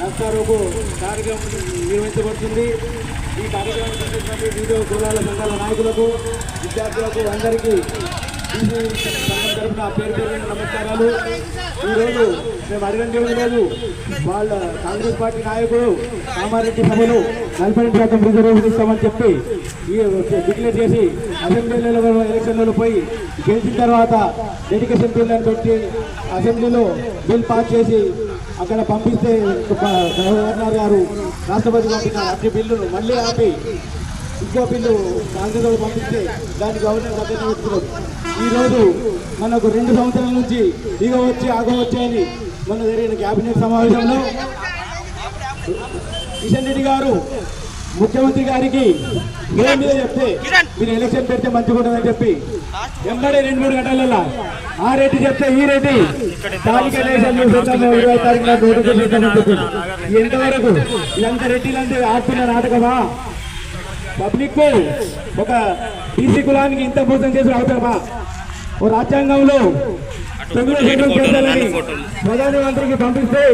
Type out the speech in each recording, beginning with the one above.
నష్టారోపు కార్యక్రమం నిర్వహించబడుతుంది. ఈ కార్యక్రమం చేసినటువంటి వివిధ కులాల సంఘాల నాయకులకు విద్యార్థులకు అందరికీ సంఘం తరఫున పేరు పేరు నమస్కారాలు. ఈరోజు మేము అడగండి లేదు వాళ్ళ కాంగ్రెస్ పార్టీ నాయకుడు కామారెడ్డి సభలో నలభై రెండు శాతం రిజర్వేషన్ ఇస్తామని చెప్పి డిక్లేర్ చేసి అసెంబ్లీలో ఎలక్షన్లలో పోయి గెలిచిన తర్వాత డెడికేషన్ బిల్ అని పెట్టి అసెంబ్లీలో బిల్ పాస్ చేసి అక్కడ పంపిస్తే గవర్నర్ గారు రాష్ట్రపతి పంపిన అతి బిల్లును మళ్ళీ ఆపి ఇంకో బిల్లు కాంగ్రెస్ వాళ్ళు పంపిస్తే దాన్ని గవర్నర్ దగ్గర పెట్టుకున్నారు ఈరోజు మనకు రెండు సంవత్సరాల నుంచి ఇగ వచ్చి ఆగ వచ్చాయని మొన్న జరిగిన కేబినెట్ సమావేశంలో కిషన్ రెడ్డి గారు ముఖ్యమంత్రి గారికి ఏం మీద చెప్తే మీరు ఎలక్షన్ పెడితే మంచిగా ఉంటుందని చెప్పి వెంబడే రెండు మూడు గంటలలో ఆ రెడ్డి చెప్తే ఈ రెడ్డి స్థానిక ఎలక్షన్ ఇరవై తారీఖున చెప్పి. ఎంతవరకు? ఇదంతా రెడ్డిలంతా ఆడుతున్న నాటకమా? పబ్లిక్ ఒక బీసీ కులానికి ఇంత మోసం చేసిన అవసరమా? ఓ రాజ్యాంగంలో చేయాలని ప్రధానమంత్రికి పంపిస్తే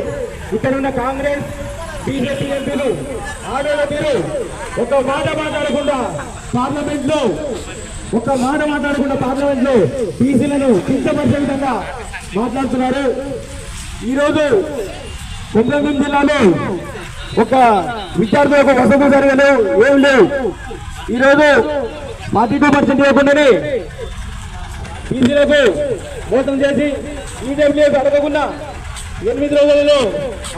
ఇక్కడ ఉన్న కాంగ్రెస్ బీజేపీ ఎంపీలు ఆడోళ్ళ మీరు ఒక మాట మాట్లాడకుండా పార్లమెంట్లో ఒక మాట మాట్లాడకుండా పార్లమెంట్లో బీసీలను కించపరిచే విధంగా మాట్లాడుతున్నారు. ఈరోజు కొమరంభీం జిల్లాలో ఒక విద్యార్థులకు వసతి జరగలేవు ఏం లేవు. ఈరోజు ఫార్టీ టూ పర్సెంట్ ఇవ్వకుండానే బీసీలకు మోసం చేసి ఈడబ్ల్యూకి అడగకుండా ఎనిమిది రోజులలో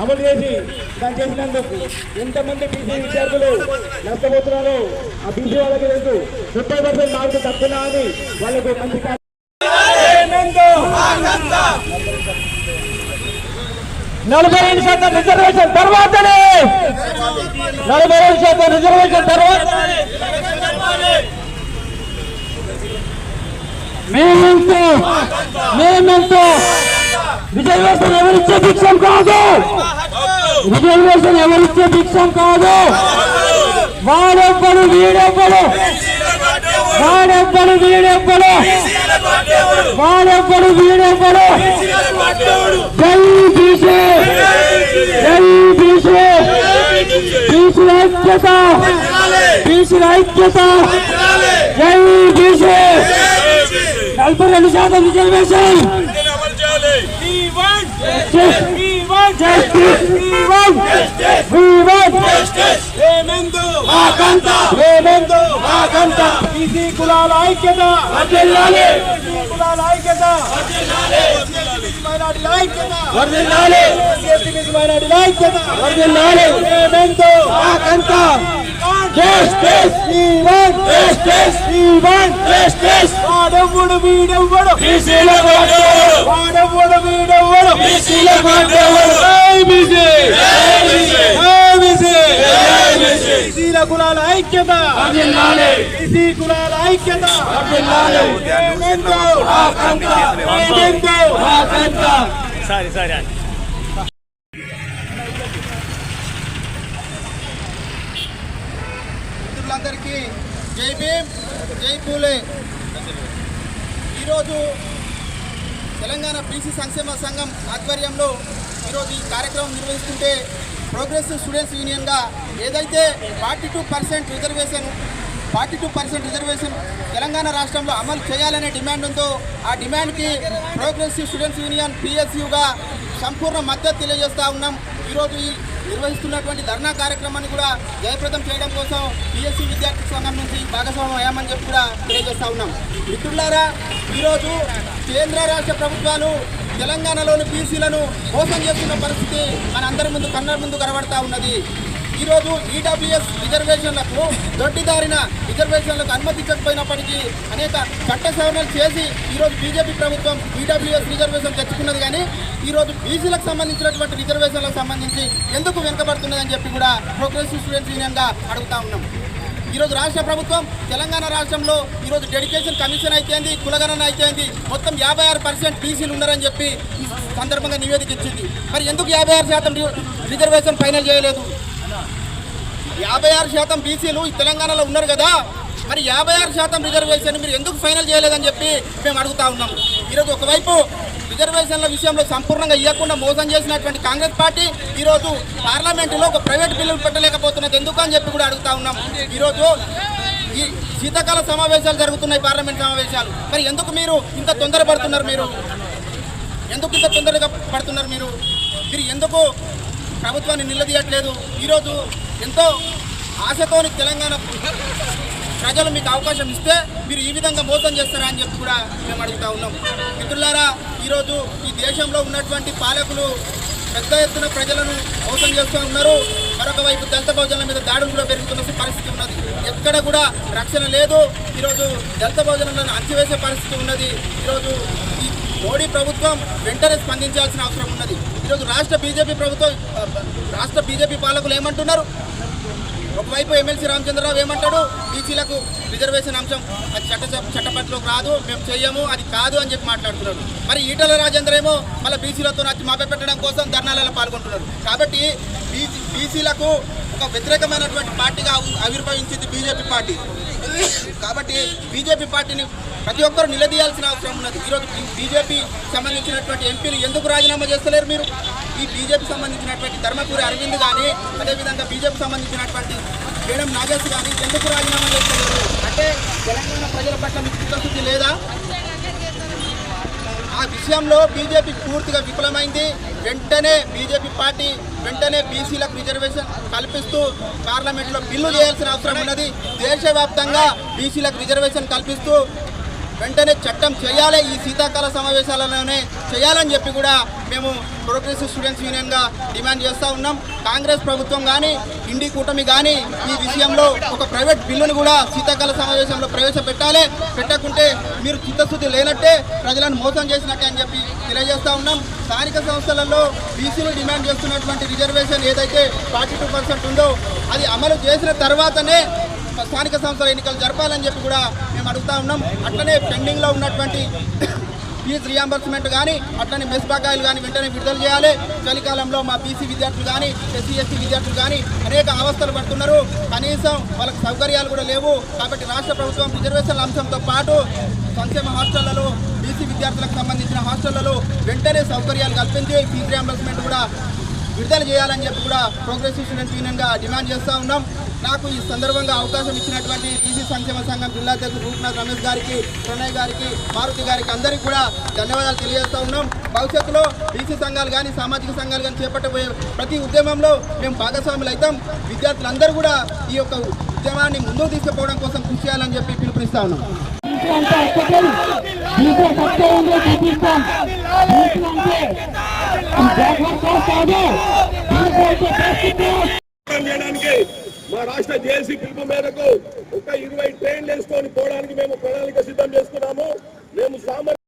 అమలు చేసి దాన్ని చేసినందుకు ఎంతమంది బీసీ విద్యార్థులు నష్టపోతున్నారో ఆ బీసీ వాళ్ళకి తెలుసు. ముప్పై పర్సెంట్ మార్కులు తక్కువ అని వాళ్ళకు మంచి నలభై ఐదు శాతం రిజర్వేషన్ తర్వాతనే! నలభై ఐదు శాతం రిజర్వేషన్ తర్వాత మేమెంతో మేమెంతో రిజర్వేషన్ ఎవరిచ్చే భిక్షం కాదు రిజర్వేషన్ ఎవరిచ్చే భిక్షం కాదు వాడెవ్వడు వీడెవ్వడు వాడెవ్వడు వీడెవ్వడు వాడెవ్వడు వీడెవ్వడు జై బీసీ జై బీసీ బీసీ ఐక్యత బీసీ ఐక్యత జై బీసీ నలభై రెండు శాతం రిజర్వేషన్ బీసీ కులాల ఐక్యత బీసీ కులాల ఐక్యత మైనార్టీల ఐక్యత ఎస్సీ బీసీ మైనార్టీల ఐక్యత మేమెంతో వాడెవ్వడు వీడెవ్వడు? వాడెవ్వడు. వీడెవ్వడు బీసీల కులాల ఐక్యత. బీసీ కులాల ఐక్యత. సరే సరే. మిత్రులందరికీ జై భీమ్ జై పూలే. ఈరోజు తెలంగాణ బీసీ సంక్షేమ సంఘం ఆధ్వర్యంలో ఈరోజు ఈ కార్యక్రమం నిర్వహిస్తుంటే ప్రోగ్రెసివ్ స్టూడెంట్స్ యూనియన్గా ఏదైతే forty two percent reservation forty two percent reservation Telangana రాష్ట్రంలో అమలు చేయాలనే డిమాండ్ ఉందో ఆ డిమాండ్కి ప్రోగ్రెసివ్ స్టూడెంట్స్ యూనియన్ పిఎస్యుగా సంపూర్ణ మద్దతు తెలియజేస్తూ ఉన్నాం. ఈరోజు ఈ నిర్వహిస్తున్నటువంటి ధర్నా కార్యక్రమాన్ని కూడా జయప్రదం చేయడం కోసం పిఎస్సి విద్యార్థి సంఘం నుంచి భాగస్వామ్యం అయ్యామని చెప్పి కూడా తెలియజేస్తా ఉన్నాం. మిత్రులారా ఈరోజు కేంద్ర రాష్ట్ర ప్రభుత్వాలు తెలంగాణలోని బీసీలను మోసం చేస్తున్న పరిస్థితి మన అందరి ముందు కన్నర ముందు కనబడతా ఉన్నది. ఈరోజు ఈడబ్ల్యూఎస్ రిజర్వేషన్లకు దొడ్డిదారిన రిజర్వేషన్లకు అనుమతించకపోయినప్పటికీ అనేక చట్ట సవరణలు చేసి ఈరోజు బీజేపీ ప్రభుత్వం ఈడబ్ల్యూఎస్ రిజర్వేషన్ తెచ్చుకున్నది కానీ ఈరోజు బీసీలకు సంబంధించినటువంటి రిజర్వేషన్లకు సంబంధించి ఎందుకు వెనుకబడుతున్నదని చెప్పి కూడా ప్రోగ్రెసివ్ స్టూడెంట్స్ యూనియన్గా అడుగుతా ఉన్నాం. ఈరోజు రాష్ట్ర ప్రభుత్వం తెలంగాణ రాష్ట్రంలో ఈరోజు డెడికేషన్ కమిషన్ అయితేంది కులగణన అయితేంది మొత్తం యాభై ఆరు పర్సెంట్ బీసీలు ఉన్నారని చెప్పి సందర్భంగా నివేదిక ఇచ్చింది. మరి ఎందుకు యాభై ఆరు శాతం రిజర్వేషన్ ఫైనల్ చేయలేదు? యాభై ఆరు శాతం బీసీలు ఈ తెలంగాణలో ఉన్నారు కదా మరి యాభై ఆరు శాతం రిజర్వేషన్ మీరు ఎందుకు ఫైనల్ చేయలేదని చెప్పి మేము అడుగుతా ఉన్నాం. ఈరోజు ఒకవైపు రిజర్వేషన్ల విషయంలో సంపూర్ణంగా ఇవ్వకుండా మోసం చేసినటువంటి కాంగ్రెస్ పార్టీ ఈరోజు పార్లమెంటులో ఒక ప్రైవేట్ బిల్లు పెట్టలేకపోతున్నది ఎందుకు అని చెప్పి కూడా అడుగుతా ఉన్నాం. ఈరోజు ఈ శీతాకాల సమావేశాలు జరుగుతున్నాయి పార్లమెంట్ సమావేశాలు. మరి ఎందుకు మీరు ఇంత తొందరపడుతున్నారు మీరు? ఎందుకు ఇంత తొందరగా పడుతున్నారు మీరు? మీరు ఎందుకు ప్రభుత్వాన్ని నిలదీయట్లేదు. ఈరోజు ఎంతో ఆశతోని తెలంగాణ ప్రజలు మీకు అవకాశం ఇస్తే మీరు ఈ విధంగా మోసం చేస్తారా అని చెప్పి కూడా మేము అడుగుతా ఉన్నాం. మిత్రులారా ఈరోజు ఈ దేశంలో ఉన్నటువంటి పాలకులు పెద్ద ఎత్తున ప్రజలను మోసం చేస్తూ ఉన్నారు. మరొక వైపు దళిత భోజనాల మీద దాడులు కూడా పెరుగుతున్న పరిస్థితి ఉన్నది. ఎక్కడ కూడా రక్షణ లేదు. ఈరోజు దళిత భోజనాలను అణచివేసే పరిస్థితి ఉన్నది. ఈరోజు ఈ మోడీ ప్రభుత్వం వెంటనే స్పందించాల్సిన అవసరం ఉన్నది. ఈరోజు రాష్ట్ర బీజేపీ ప్రభుత్వం రాష్ట్ర బీజేపీ పాలకులు ఏమంటున్నారు? ఒకవైపు ఎమ్మెల్సీ రామచంద్రరావు ఏమంటాడు? బీసీలకు రిజర్వేషన్ అంశం అది చట్ట చట్టపట్లోకి రాదు మేము చెయ్యము అది కాదు అని చెప్పి మాట్లాడుతున్నాడు మరి ఈటల రాజేంద్ర ఏమో మళ్ళీ బీసీలతో నచ్చి మాపే పెట్టడం కోసం ధర్నాలలో పాల్గొంటున్నారు. కాబట్టి బీసీ బీసీలకు ఒక వ్యతిరేకమైనటువంటి పార్టీగా ఆవిర్భవించింది బీజేపీ పార్టీ. కాబట్టి బీజేపీ పార్టీని ప్రతి ఒక్కరు నిలదీయాల్సిన అవసరం ఉన్నది. ఈరోజు బీజేపీ సంబంధించినటువంటి ఎంపీలు ఎందుకు రాజీనామా చేస్తలేరు మీరు? ఈ బీజేపీ సంబంధించినటువంటి ధర్మపురి అరవింద్ కానీ అదేవిధంగా బీజేపీ సంబంధించినటువంటి మేడం నాగేష్ కానీ ఎందుకు రాజీనామా చేస్తలేరు? అంటే తెలంగాణ ప్రజల పట్ల మీకు చిత్తశుద్ధి లేదా? విషయంలో బీజేపీ పూర్తిగా విఫలమైంది. వెంటనే బీజేపీ పార్టీ వెంటనే బీసీలకు రిజర్వేషన్ కల్పిస్తూ పార్లమెంట్లో బిల్లు చేయాల్సిన అవసరం ఉన్నది. దేశవ్యాప్తంగా బీసీలకు రిజర్వేషన్ కల్పిస్తూ వెంటనే చట్టం చేయాలి ఈ శీతాకాల సమావేశాలలోనే చేయాలని చెప్పి కూడా మేము ప్రోగ్రెసివ్ స్టూడెంట్స్ యూనియన్గా డిమాండ్ చేస్తూ ఉన్నాం. కాంగ్రెస్ ప్రభుత్వం కానీ ఇండి కూటమి కానీ ఈ విషయంలో ఒక ప్రైవేట్ బిల్లును కూడా శీతాకాల సమావేశంలో ప్రవేశపెట్టాలి. పెట్టకుంటే మీరు చిత్తశుద్ధి లేనట్టే ప్రజలను మోసం చేసినట్టే అని చెప్పి తెలియజేస్తా ఉన్నాం. స్థానిక సంస్థలలో బీసీలు డిమాండ్ చేస్తున్నటువంటి రిజర్వేషన్ ఏదైతే ఫార్టీ పర్సెంట్ ఉందో అది అమలు చేసిన తర్వాతనే స్థానిక సంస్థల ఎన్నికలు జరపాలని చెప్పి కూడా మేము అడుగుతా ఉన్నాం. అట్లనే పెండింగ్లో ఉన్నటువంటి ఫీజు రియంబర్స్మెంట్ కానీ అట్లనే మెస్ బకాయిలు కానీ వెంటనే విడుదల చేయాలి. చలికాలంలో మా బీసీ విద్యార్థులు కానీ ఎస్సీ ఎస్టీ విద్యార్థులు కానీ అనేక అవస్థలు పడుతున్నారు. కనీసం వాళ్ళకి సౌకర్యాలు కూడా లేవు. కాబట్టి రాష్ట్ర ప్రభుత్వం రిజర్వేషన్ల అంశంతో పాటు సంక్షేమ హాస్టళ్ళలో బీసీ విద్యార్థులకు సంబంధించిన హాస్టళ్ళలో వెంటనే సౌకర్యాలు కల్పించి ఫీజు రియంబర్స్మెంట్ కూడా విడుదల చేయాలని చెప్పి కూడా ప్రోగ్రెసివ్ స్టూడెంట్స్ యూనియన్గా డిమాండ్ చేస్తూ ఉన్నాం. నాకు ఈ సందర్భంగా అవకాశం ఇచ్చినటువంటి బీసీ సంక్షేమ సంఘం జిల్లా అధ్యక్షుడు రూపనాథ్ రమేష్ గారికి ప్రణయ్ గారికి మారుతి గారికి అందరికీ కూడా ధన్యవాదాలు తెలియజేస్తూ ఉన్నాం. భవిష్యత్తులో బీసీ సంఘాలు కానీ సామాజిక సంఘాలు కానీ చేపట్టబోయే ప్రతి ఉద్యమంలో మేము భాగస్వాములు అవుతాం. విద్యార్థులందరూ కూడా ఈ యొక్క ఉద్యమాన్ని ముందుకు తీసుకుపోవడం కోసం కృషి చేయాలని చెప్పి పిలుపునిస్తా ఉన్నాం. కాదు చేయడానికి మా రాష్ట్ర జేసీ పిలుపు మేరకు ఒక ఇరవై ట్రైన్లు వేసుకొని పోవడానికి మేము ప్రణాళిక సిద్ధం చేసుకున్నాము. మేము సామర్థ్యం